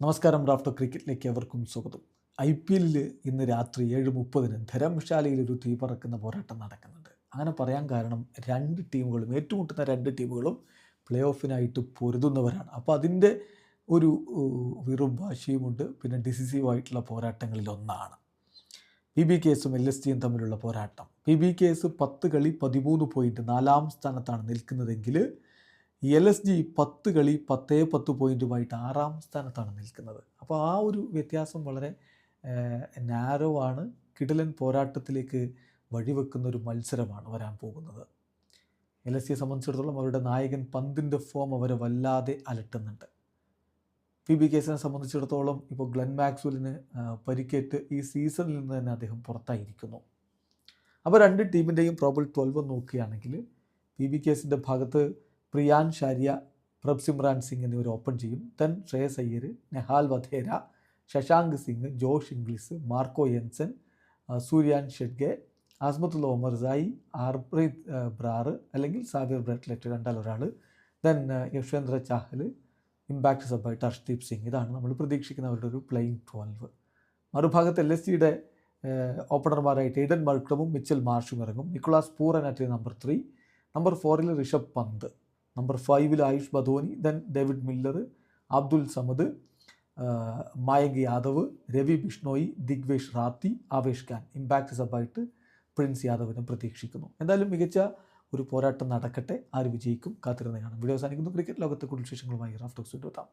നമസ്കാരം റാഫ്റ്റർ ക്രിക്കറ്റിലേക്ക് അവർക്കും സ്വാഗതം. ഐ പി എല്ലിൽ ഇന്ന് രാത്രി ഏഴ് മുപ്പതിന് ധരംശാലയിൽ ഒരു തീ പറക്കുന്ന പോരാട്ടം നടക്കുന്നുണ്ട്. അങ്ങനെ പറയാൻ കാരണം രണ്ട് ടീമുകളും ഏറ്റുമുട്ടുന്ന രണ്ട് ടീമുകളും പ്ലേ ഓഫിനായിട്ട് പൊരുതുന്നവരാണ്. അപ്പോൾ അതിന്റെ ഒരു വീറും വാശിയുമുണ്ട് പിന്നെ ഡിസിസീവായിട്ടുള്ള പോരാട്ടങ്ങളിൽ ഒന്നാണ്. പി ബി കേസും എൽ എസ് ടിയും തമ്മിലുള്ള പോരാട്ടം. പി ബി കേസ് പത്ത് കളി പതിമൂന്ന് പോയിന്റ് നാലാം സ്ഥാനത്താണ് നിൽക്കുന്നതെങ്കിൽ എൽ എസ് ജി പത്ത് കളി പത്തേ പത്ത് പോയിന്റുമായിട്ട് ആറാം സ്ഥാനത്താണ് നിൽക്കുന്നത്. അപ്പോൾ ആ ഒരു വ്യത്യാസം വളരെ നാരോ ആണ്. കിടലൻ പോരാട്ടത്തിലേക്ക് വഴിവെക്കുന്ന ഒരു മത്സരമാണ് വരാൻ പോകുന്നത്. എൽ എസ് സിയെ സംബന്ധിച്ചിടത്തോളം അവരുടെ നായകൻ പന്തിന്റെ ഫോം അവരെ വല്ലാതെ അലട്ടുന്നുണ്ട്. പി ബി കേസിനെ സംബന്ധിച്ചിടത്തോളം ഇപ്പോൾ ഗ്ലെൻ മാക്സ്വലിന് പരിക്കേറ്റ് ഈ സീസണിൽ നിന്ന് തന്നെ അദ്ദേഹം പുറത്തായിരിക്കുന്നു. അപ്പോൾ രണ്ട് ടീമിന്റെയും പ്രോബിൾ ട്വൽവ് നോക്കുകയാണെങ്കിൽ പി ബി കേസിന്റെ ഭാഗത്ത് പ്രിയാൻ ഷാരിയ പ്രഭ്സിമ്രാൻ സിംഗ് എന്നിവർ ഓപ്പൺ ചെയ്യും. Then Shreyas Iyer Nehal Wadhera Shashank Singh Josh Inglis Marco Jansen ആ, സൂര്യാൻ ഷെഡ്ഗെ ആസ്മത്തുള്ള ഒമർസായി ആർപ്രീത് ബ്രാറ് അല്ലെങ്കിൽ സാബിർ ബ്രട്ട്ലെറ്റ് രണ്ടാൽ ഒരാൾ. ദെൻ യശ്വേന്ദ്ര ചാഹൽ ഇമ്പാക്ട് സബായിട്ട് ഹർഷ്ദീപ് സിംഗ്. ഇതാണ് നമ്മൾ പ്രതീക്ഷിക്കുന്നവരുടെ ഒരു പ്ലെയിങ് ട്വൽവ് മറുഭാഗത്ത് എൽ എസ് സിയുടെ ഓപ്പണർമാരായിട്ട് എയ്ഡൻ മൾക്രമും മിച്ചൽ മാർഷും ഇറങ്ങും. Nicholas at number three number ഫോറിൽ ഋഷഭ് പന്ത്. നമ്പർ ഫൈവിൽ Ayush Badoni then David Miller Abdul Samad Mayank Yadav Ravi Bishnoi Digvesh Rathi Avesh Khan. Impact സബായിട്ട് Prince യാദവിനെ പ്രതീക്ഷിക്കുന്നു. എന്തായാലും മികച്ച ഒരു പോരാട്ടം നടക്കട്ടെ. ആര് വിജയിക്കും കാത്തിരുന്ന് കാണാം. വീഡിയോ അവസാനിക്കുന്നു. ക്രിക്കറ്റ് ലോകത്തെ കൂടുതൽ വിശേഷങ്ങളുമായി റാഫ്റ്റോക്സ് എത്താം.